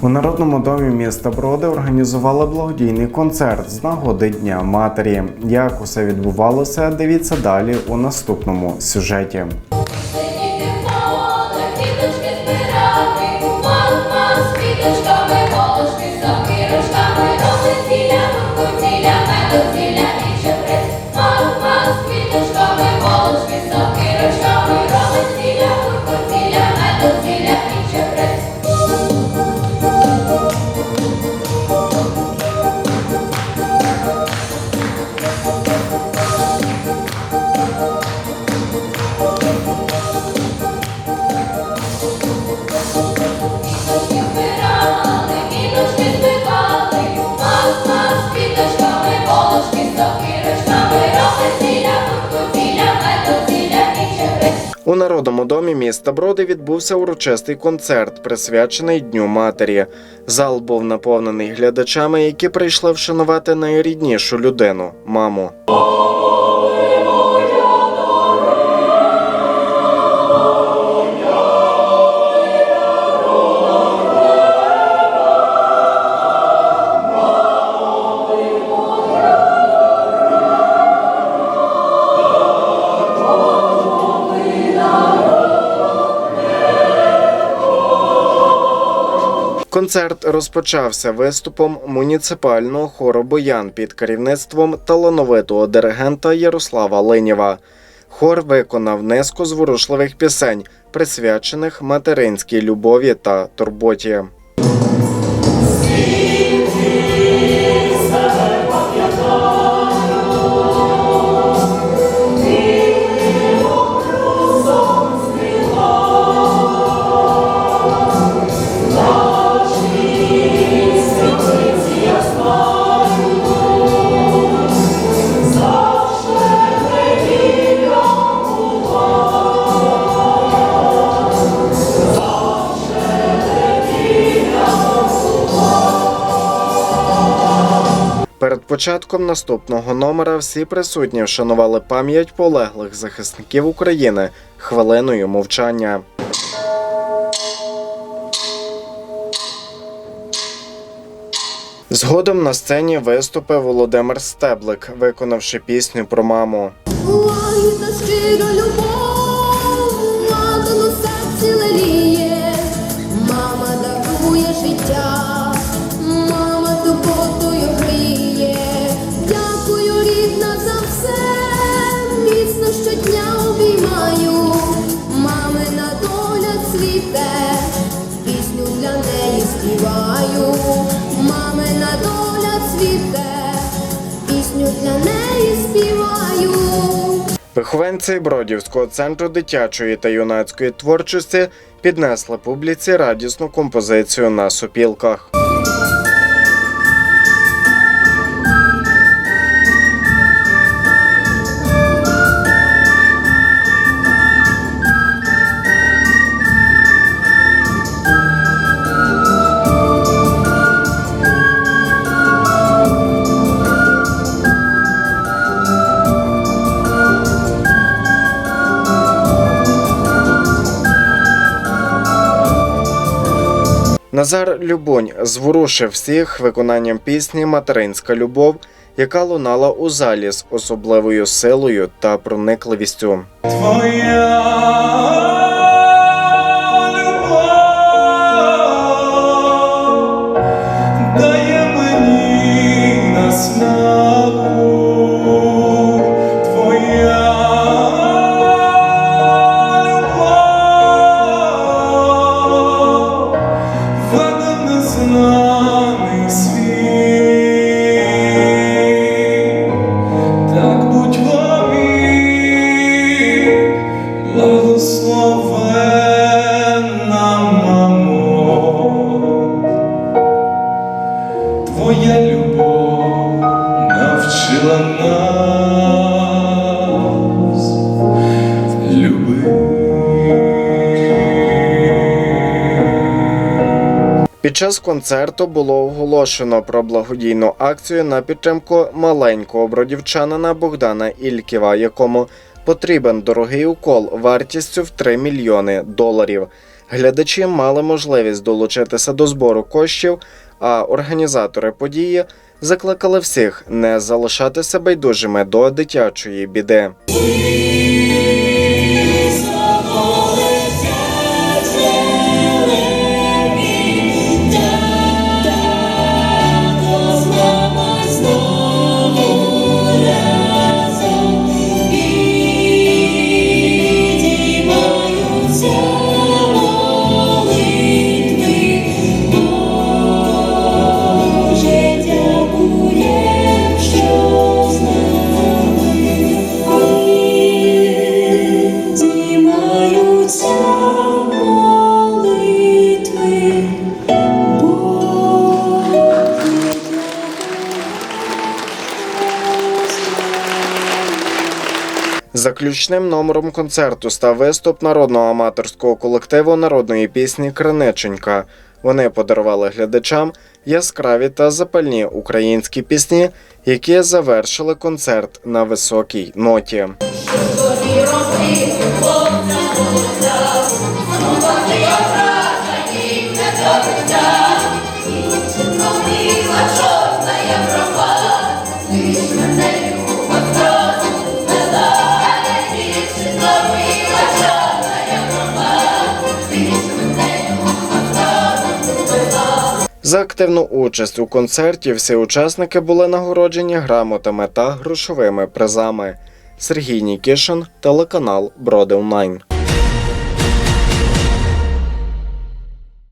У народному домі міста Броди організували благодійний концерт з нагоди Дня Матері. Як усе відбувалося, дивіться далі у наступному сюжеті. Збирати, У народному домі міста Броди відбувся урочистий концерт, присвячений Дню Матері. Зал був наповнений глядачами, які прийшли вшанувати найріднішу людину маму. Концерт розпочався виступом муніципального хору Боян під керівництвом талановитого диригента Ярослава Линєва. Хор виконав низку зворушливих пісень, присвячених материнській любові та турботі. Перед початком наступного номера всі присутні вшанували пам'ять полеглих захисників України хвилиною мовчання. Згодом на сцені виступив Володимир Стеблик, виконавши пісню про маму. Любов, Вихованці Бродівського центру дитячої та юнацької творчості піднесли публіці радісну композицію на сопілках. Назар Любонь зворушив всіх виконанням пісні Материнська любов, яка лунала у залі з особливою силою та проникливістю. Твоя Під час концерту було оголошено про благодійну акцію на підтримку маленького бродівчанина Богдана Ільківа, якому потрібен дорогий укол вартістю в 3 мільйони доларів. Глядачі мали можливість долучитися до збору коштів, а організатори події закликали всіх не залишатися байдужими до дитячої біди. Заключним номером концерту став виступ народного аматорського колективу народної пісні Криниченька. Вони подарували глядачам яскраві та запальні українські пісні, які завершили концерт на високій ноті. Чорна За активну участь у концерті всі учасники були нагороджені грамотами та грошовими призами. Сергій Нікішин, телеканал Броди Онлайн.